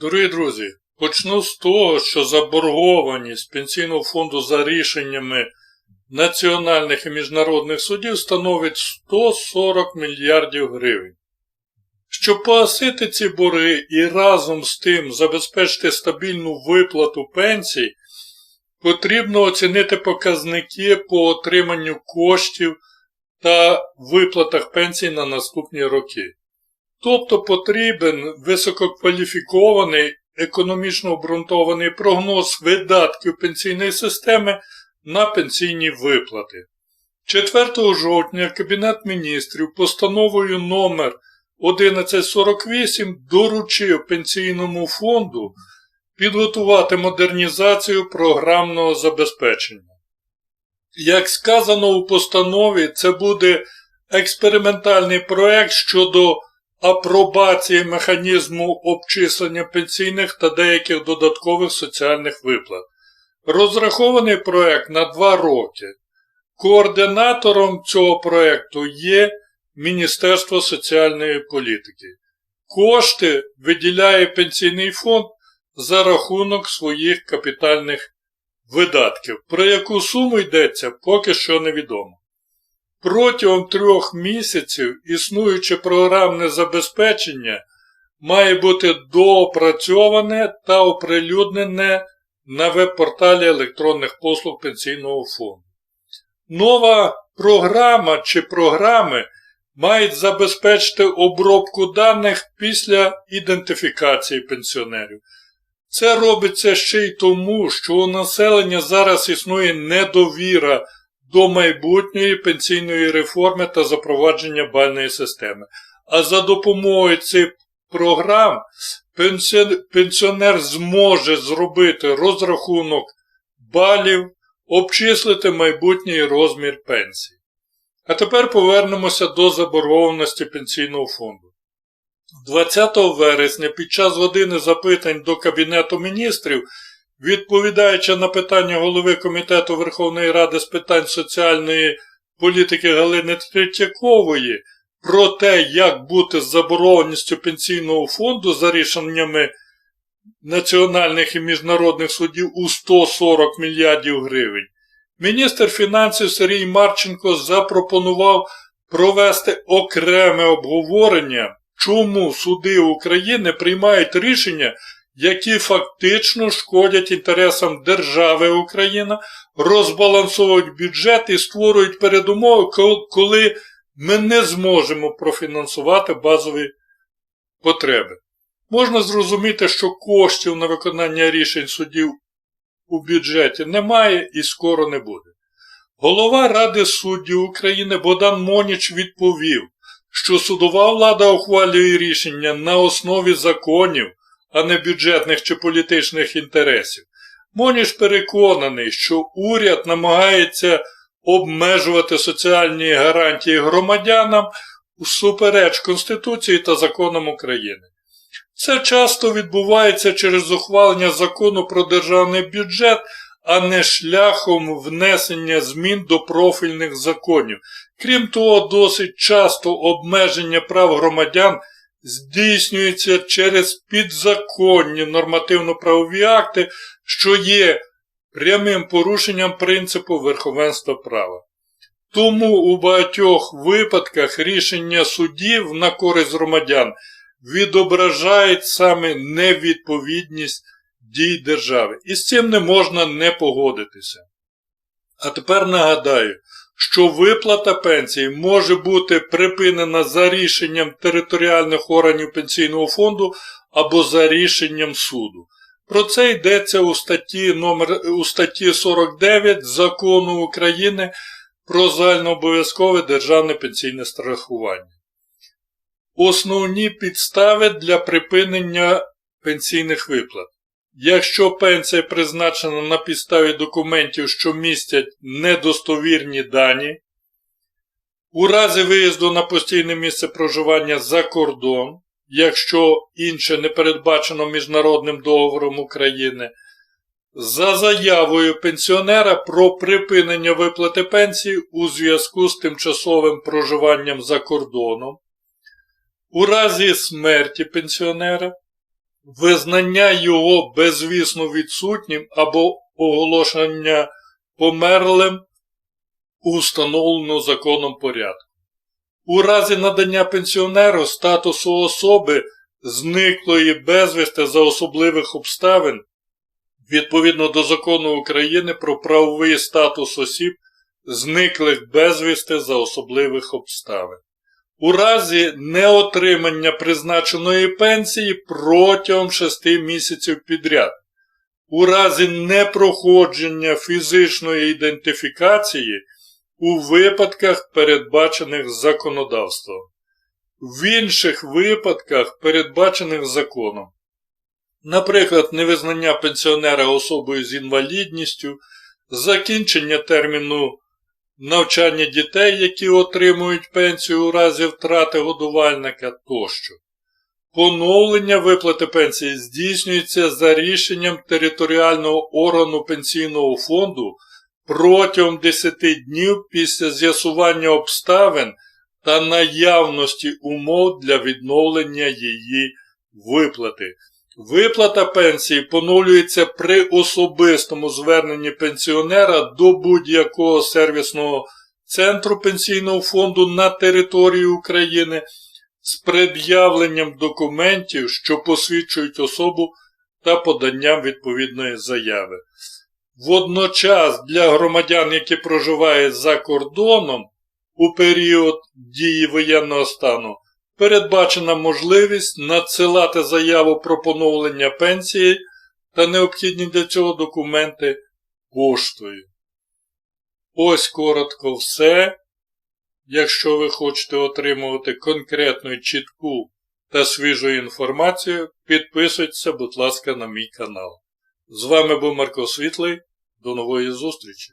Дорогі друзі, почну з того, що заборгованість пенсійного фонду за рішеннями національних і міжнародних судів становить 140 мільярдів гривень. Щоб погасити ці борги і разом з тим забезпечити стабільну виплату пенсій, потрібно оцінити показники по отриманню коштів та виплатах пенсій на наступні роки. Тобто потрібен висококваліфікований, економічно обґрунтований прогноз видатків пенсійної системи на пенсійні виплати. 4 жовтня Кабінет міністрів постановою номер 1148 доручив пенсійному фонду підготувати модернізацію програмного забезпечення. Як сказано у постанові, це буде експериментальний проект щодо апробації механізму обчислення пенсійних та деяких додаткових соціальних виплат. Розрахований проект на два роки. Координатором цього проекту є Міністерство соціальної політики. Кошти виділяє пенсійний фонд за рахунок своїх капітальних видатків. Про яку суму йдеться, поки що невідомо. Протягом трьох місяців існуюче програмне забезпечення має бути доопрацьоване та оприлюднене на веб-порталі електронних послуг Пенсійного фонду. Нова програма чи програми мають забезпечити обробку даних після ідентифікації пенсіонерів. Це робиться ще й тому, що у населення зараз існує недовіра до майбутньої пенсійної реформи та запровадження бальної системи. А за допомогою цих програм пенсіонер зможе зробити розрахунок балів, обчислити майбутній розмір пенсії. А тепер повернемося до заборгованості пенсійного фонду. 20 вересня під час години запитань до Кабінету міністрів Відповідаючи на питання голови Комітету Верховної Ради з питань соціальної політики Галини Третьякової про те, як бути з заборгованістю пенсійного фонду за рішеннями національних і міжнародних судів у 140 мільярдів гривень, міністр фінансів Сергій Марченко запропонував провести окреме обговорення, чому суди України приймають рішення які фактично шкодять інтересам держави Україна, розбалансовують бюджет і створюють передумови, коли ми не зможемо профінансувати базові потреби. Можна зрозуміти, що коштів на виконання рішень судів у бюджеті немає і скоро не буде. Голова Ради суддів України Богдан Моніч відповів, що судова влада ухвалює рішення на основі законів а не бюджетних чи політичних інтересів. Моніш переконаний, що уряд намагається обмежувати соціальні гарантії громадянам усупереч Конституції та законам України. Це часто відбувається через ухвалення закону про державний бюджет, а не шляхом внесення змін до профільних законів. Крім того, досить часто обмеження прав громадян здійснюється через підзаконні нормативно-правові акти, що є прямим порушенням принципу верховенства права. Тому у багатьох випадках рішення судів на користь громадян відображають саме невідповідність дій держави. І з цим не можна не погодитися. А тепер нагадаю, що виплата пенсії може бути припинена за рішенням територіальних органів пенсійного фонду або за рішенням суду. Про це йдеться у статті номер, у статті 49 Закону України про загальнообов'язкове державне пенсійне страхування. Основні підстави для припинення пенсійних виплат. Якщо пенсія призначена на підставі документів, що містять недостовірні дані, у разі виїзду на постійне місце проживання за кордон, якщо інше не передбачено міжнародним договором України, за заявою пенсіонера про припинення виплати пенсії у зв'язку з тимчасовим проживанням за кордоном, у разі смерті пенсіонера, визнання його безвісно відсутнім або оголошення померлим у встановленому законом порядку. У разі надання пенсіонеру статусу особи, зниклої безвісти за особливих обставин, відповідно до закону України про правовий статус осіб, зниклих безвісти за особливих обставин. У разі неотримання призначеної пенсії протягом 6 місяців підряд. У разі непроходження фізичної ідентифікації у випадках, передбачених законодавством. В інших випадках, передбачених законом. Наприклад, невизнання пенсіонера особою з інвалідністю, закінчення терміну навчання дітей, які отримують пенсію у разі втрати годувальника тощо. Поновлення виплати пенсії здійснюється за рішенням територіального органу пенсійного фонду протягом 10 днів після з'ясування обставин та наявності умов для відновлення її виплати. Виплата пенсії поновлюється при особистому зверненні пенсіонера до будь-якого сервісного центру пенсійного фонду на території України з пред'явленням документів, що посвідчують особу та поданням відповідної заяви. Водночас для громадян, які проживають за кордоном у період дії воєнного стану, передбачена можливість надсилати заяву про поновлення пенсії та необхідні для цього документи поштою. Ось коротко все. Якщо ви хочете отримувати конкретну чітку та свіжу інформацію, підписуйтесь, будь ласка, на мій канал. З вами був Марко Світлий. До нової зустрічі!